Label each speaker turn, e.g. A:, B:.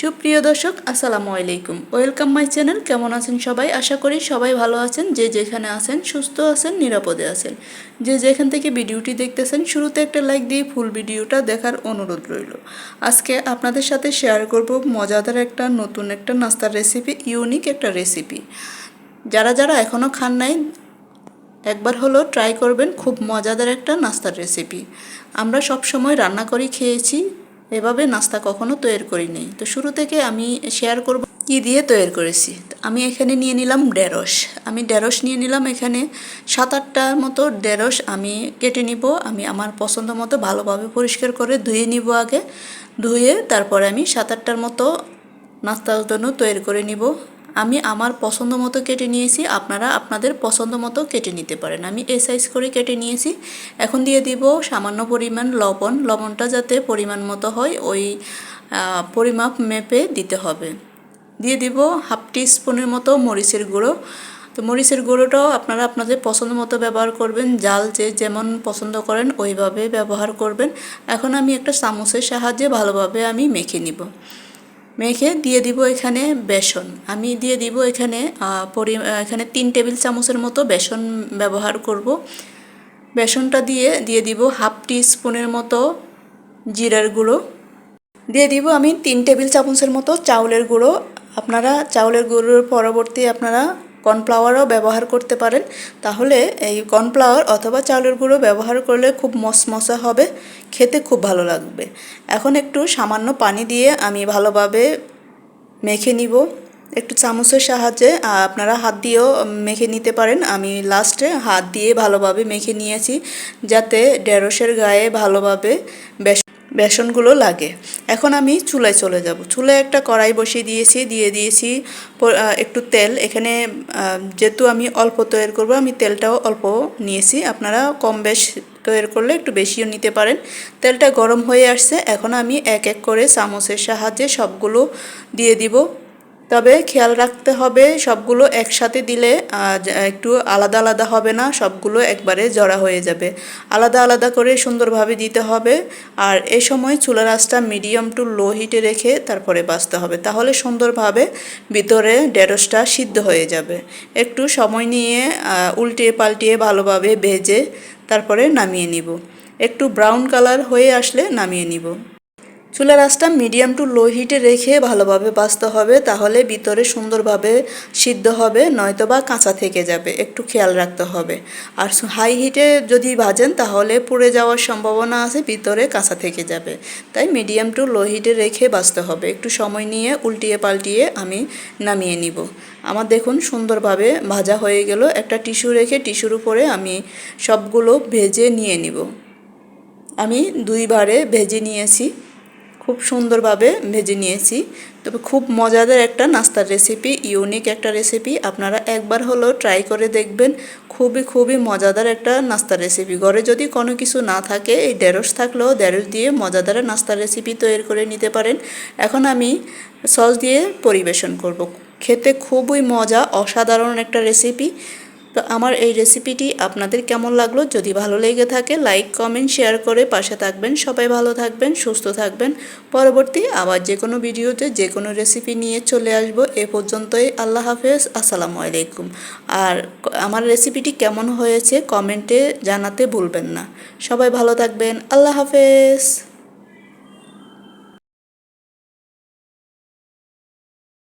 A: সুপ্রিয় দর্শক, আসসালামু আলাইকুম। ওয়েলকাম মাই চ্যানেল কেমন আছেন সবাই? আশা করি সবাই ভালো আছেন, যে যেখানে আছেন সুস্থ আছেন, নিরাপদে আছেন। যে যেখান থেকে ভিডিওটি দেখতেছেন, শুরুতে একটা লাইক দিয়ে ফুল ভিডিওটা দেখার অনুরোধ রইল। আজকে আপনাদের সাথে শেয়ার করব মজাদার একটা, নতুন একটা নাস্তার রেসিপি ইউনিক একটা রেসিপি যারা যারা এখনও খান নাই, একবার হলো ট্রাই করবেন, খুব মজাদার একটা নাস্তার রেসিপি আমরা সব সময় রান্না করে, খেয়েছি এভাবে নাস্তা কখনো তৈরি করি করিনি তো শুরু থেকে আমি শেয়ার করব কি দিয়ে তৈরি করেছি। আমি এখানে নিয়ে নিলাম ঢেঁড়স। আমি ঢেঁড়স নিয়ে নিলাম এখানে সাত আটটার মতো ঢেঁড়স আমি কেটে নিব। আমি আমার পছন্দ মতো ভালোভাবে পরিষ্কার করে ধুয়ে নিব আগে। ধুয়ে তারপরে আমি সাত আটটার মতো নাস্তার জন্য তৈরি করে নিব। আমি আমার পছন্দ মতো কেটে নিয়েছি, আপনারা আপনাদের পছন্দ মতো কেটে নিতে পারেন। আমি এ সাইজ করে কেটে নিয়েছি। এখন দিয়ে দিব সামান্য পরিমাণ লবণ। লবণটা যাতে পরিমাণ মতো হয়, ওই পরিমাপ মেপে দিতে হবে। দিয়ে দিব হাফ টি স্পুনের মতো মরিচের গুঁড়ো। তো মরিচের গুঁড়োটাও আপনারা আপনাদের পছন্দ মতো ব্যবহার করবেন। জাল যে যেমন পছন্দ করেন, ওইভাবে ব্যবহার করবেন। এখন আমি একটা চামচের সাহায্যে ভালোভাবে আমি মেখে নিব। মেখে দিয়ে দিব এখানে বেসন। আমি দিয়ে দিব এখানে পরি এখানে তিন টেবিল চামচের মতো বেসন ব্যবহার করব। বেসনটা দিয়ে দিয়ে দিব হাফ টি স্পুনের মতো জিরার গুঁড়ো। দিয়ে দিব আমি তিন টেবিল চামচের মতো চাউলের গুঁড়ো। আপনারা চাউলের গুঁড়োর পরবর্তী আপনারা কর্নফ্লাওয়ারও ব্যবহার করতে পারেন। তাহলে এই কর্নফ্লাওয়ার অথবা চাউলের গুঁড়ো ব্যবহার করলে খুব মসমসা হবে, খেতে খুব ভালো লাগবে। এখন একটু সামান্য পানি দিয়ে আমি ভালোভাবে মেখে নিব। একটু চামচের সাহায্যে আপনারা হাত দিয়েও মেখে নিতে পারেন। আমি লাস্টে হাত দিয়ে ভালোভাবে মেখে নিয়েছি, যাতে ঢেঁড়সের গায়ে ভালোভাবে বেশ বেসনগুলো লাগে। এখন আমি চুলায় চলে যাব। চুলায় একটা কড়াই বসিয়ে দিয়েছি, দিয়ে দিয়েছি একটু তেল। এখানে যেহেতু আমি অল্প তৈরি করব, আমি তেলটাও অল্প নিয়েছি। আপনারা কম বেশ তৈরি করলে একটু বেশিও নিতে পারেন। তেলটা গরম হয়ে আসছে। এখন আমি এক এক করে চামচের সাহায্যে সবগুলো দিয়ে দিব। তবে খেয়াল রাখতে হবে, সবগুলো একসাথে দিলে একটু আলাদা আলাদা হবে না, সবগুলো একবারে জড়া হয়ে যাবে। আলাদা আলাদা করে সুন্দরভাবে দিতে হবে, আর এ সময় চুলার আঁচটা মিডিয়াম টু লো হিটে রেখে তারপরে বাঁচতে হবে। তাহলে সুন্দরভাবে ভিতরে ঢেঁড়সটা সিদ্ধ হয়ে যাবে। একটু সময় নিয়ে উল্টিয়ে পাল্টিয়ে ভালোভাবে ভেজে তারপরে নামিয়ে নিব। একটু ব্রাউন কালার হয়ে আসলে নামিয়ে নিব। চুলার আঁচটা মিডিয়াম টু লো হিটে রেখে ভালোভাবে বাছতে হবে, তাহলে ভিতরে সুন্দরভাবে সিদ্ধ হবে, নয়তো বা কাঁচা থেকে যাবে, একটু খেয়াল রাখতে হবে। আর হাই হিটে যদি ভাজেন, তাহলে পুড়ে যাওয়ার সম্ভাবনা আছে, ভিতরে কাঁচা থেকে যাবে। তাই মিডিয়াম টু লো হিটে রেখে বাছতে হবে। একটু সময় নিয়ে উল্টিয়ে পাল্টিয়ে আমি নামিয়ে নিব। আমার দেখুন সুন্দরভাবে ভাজা হয়ে গেল। একটা টিস্যু রেখে টিস্যুর উপরে আমি সবগুলো ভেজে নিয়ে নিব। আমি দুইবারে ভেজে নিয়েছি। খুব সুন্দরভাবে ভেজে নিয়েছি। তবে খুব মজাদার একটা নাস্তার রেসিপি ইউনিক একটা রেসিপি আপনারা একবার হলেও ট্রাই করে দেখবেন। খুবই খুবই মজাদার একটা নাস্তার রেসিপি ঘরে যদি কোনো কিছু না থাকে, এই ঢেঁড়স থাকলেও ঢেঁড়স দিয়ে মজাদার নাস্তার রেসিপি তৈরি করে নিতে পারেন। এখন আমি সস দিয়ে পরিবেশন করব। খেতে খুবই মজা, অসাধারণ একটা রেসিপি তো আমার এই রেসিপিটি আপনাদের কেমন লাগল? যদি ভালো লেগে থাকে লাইক কমেন্ট শেয়ার করে পাশে থাকবেন। সবাই ভালো থাকবেন, সুস্থ থাকবেন। পরবর্তী আবার যে কোনো ভিডিওতে, যে কোনো রেসিপি নিয়ে চলে আসব। এ পর্যন্তই। আল্লাহ হাফেজ। আসসালামু আলাইকুম। আর আমার রেসিপিটি কেমন হয়েছে কমেন্টে জানাতে ভুলবেন না। সবাই ভালো থাকবেন। আল্লাহ হাফেজ।